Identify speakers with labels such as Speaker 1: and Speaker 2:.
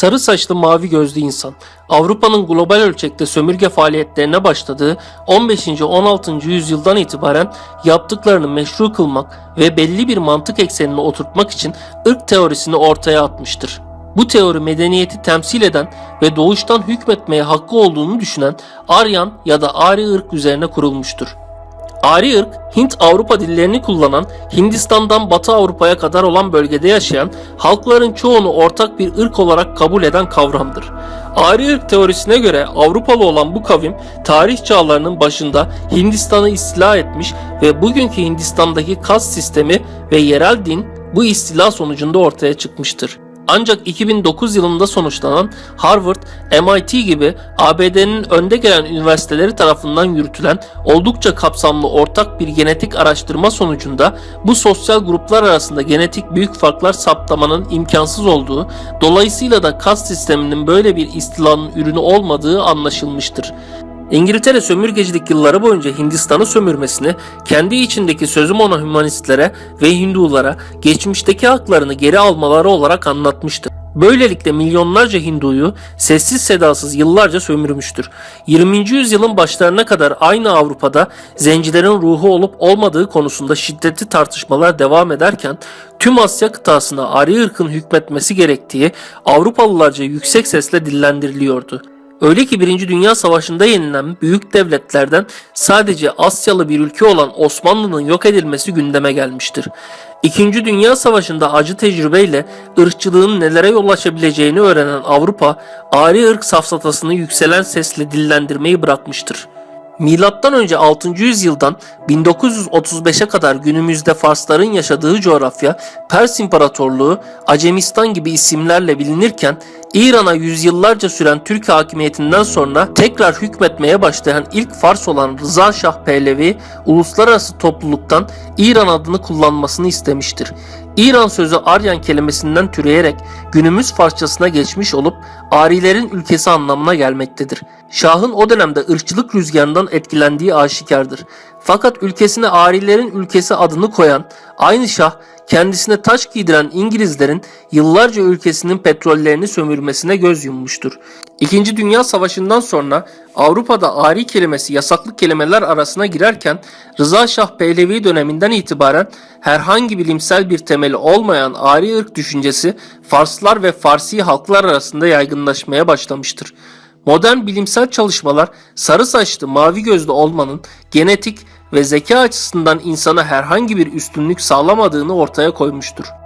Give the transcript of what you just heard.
Speaker 1: Sarı saçlı mavi gözlü insan, Avrupa'nın global ölçekte sömürge faaliyetlerine başladığı 15. 16. yüzyıldan itibaren yaptıklarını meşru kılmak ve belli bir mantık eksenine oturtmak için ırk teorisini ortaya atmıştır. Bu teori medeniyeti temsil eden ve doğuştan hükmetmeye hakkı olduğunu düşünen Aryan ya da Ari ırk üzerine kurulmuştur. Ari ırk, Hint-Avrupa dillerini kullanan, Hindistan'dan Batı Avrupa'ya kadar olan bölgede yaşayan, halkların çoğunu ortak bir ırk olarak kabul eden kavramdır. Ari ırk teorisine göre Avrupalı olan bu kavim, tarih çağlarının başında Hindistan'ı istila etmiş ve bugünkü Hindistan'daki kast sistemi ve yerel din bu istila sonucunda ortaya çıkmıştır. Ancak 2009 yılında sonuçlanan Harvard, MIT gibi ABD'nin önde gelen üniversiteleri tarafından yürütülen oldukça kapsamlı ortak bir genetik araştırma sonucunda bu sosyal gruplar arasında genetik büyük farklar saptamanın imkansız olduğu, dolayısıyla da kast sisteminin böyle bir istilanın ürünü olmadığı anlaşılmıştır. İngiltere sömürgecilik yılları boyunca Hindistan'ı sömürmesini kendi içindeki sözüm ona hümanistlere ve Hindulara geçmişteki haklarını geri almaları olarak anlatmıştır. Böylelikle milyonlarca Hinduyu sessiz sedasız yıllarca sömürmüştür. 20. yüzyılın başlarına kadar aynı Avrupa'da zencilerin ruhu olup olmadığı konusunda şiddetli tartışmalar devam ederken tüm Asya kıtasına Ari ırkın hükmetmesi gerektiği Avrupalılarca yüksek sesle dillendiriliyordu. Öyle ki 1. Dünya Savaşı'nda yenilen büyük devletlerden sadece Asyalı bir ülke olan Osmanlı'nın yok edilmesi gündeme gelmiştir. İkinci Dünya Savaşı'nda acı tecrübeyle ırkçılığın nelere yol açabileceğini öğrenen Avrupa, ari ırk safsatasını yükselen sesle dillendirmeyi bırakmıştır. Milattan önce 6. yüzyıldan 1935'e kadar günümüzde Farsların yaşadığı coğrafya Pers İmparatorluğu, Acemistan gibi isimlerle bilinirken İran'a yüzyıllarca süren Türk hakimiyetinden sonra tekrar hükmetmeye başlayan ilk Fars olan Rıza Şah Pehlevi uluslararası topluluktan İran adını kullanmasını istemiştir. İran sözü Aryan kelimesinden türeyerek günümüz Farsçasına geçmiş olup Arilerin ülkesi anlamına gelmektedir. Şahın o dönemde ırkçılık rüzgarından etkilendiği aşikardır. Fakat ülkesine Arilerin ülkesi adını koyan aynı şah kendisine taş giydiren İngilizlerin yıllarca ülkesinin petrollerini sömürmesine göz yummuştur. İkinci Dünya Savaşı'ndan sonra Avrupa'da ari kelimesi yasaklı kelimeler arasına girerken Rıza Şah Pehlevi döneminden itibaren herhangi bilimsel bir temeli olmayan ari ırk düşüncesi Farslar ve Farsi halklar arasında yaygınlaşmaya başlamıştır. Modern bilimsel çalışmalar sarı saçlı mavi gözlü olmanın genetik ve zeka açısından insana herhangi bir üstünlük sağlamadığını ortaya koymuştur.